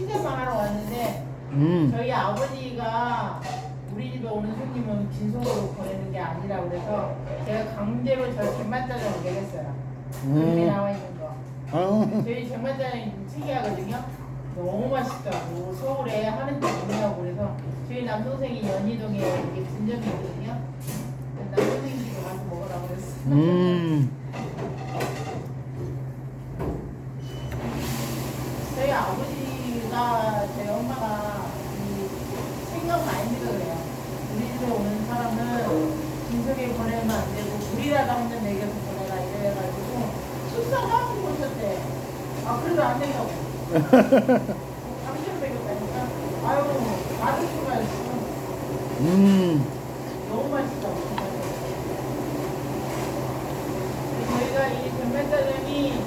취재만 하러 왔는데 음. 저희 아버지가 우리 집에 오는 손님은 빈손으로 보내는 게 아니라 그래서 제가 강제로 저 쟁반짜장을 내겠어요. 여기 음. 나와 있는 거. 아, 저희 쟁반짜장이 좀 특이하거든요. 너무 맛있다고 서울에 하는 데 있냐고 그래서 저희 남동생이 연희동에 이게 분점이 있거든요. 남동생이 집에 가서 먹으라고 그랬어. 음. 저희 아버지 가 저희 엄마가 이 생각 많이 그래요. 우리 집에 오는 사람은 진석에 보내면 안 되고 우리라도 한잔 먹여서 보내라 이래가지고 숙사하고 오셨대. 아 그래도 안 된다고. 당신을 먹였다니까. 아유 맛을 좋아했어. 음. 너무 맛있다고. 저희가 이 전면짜장이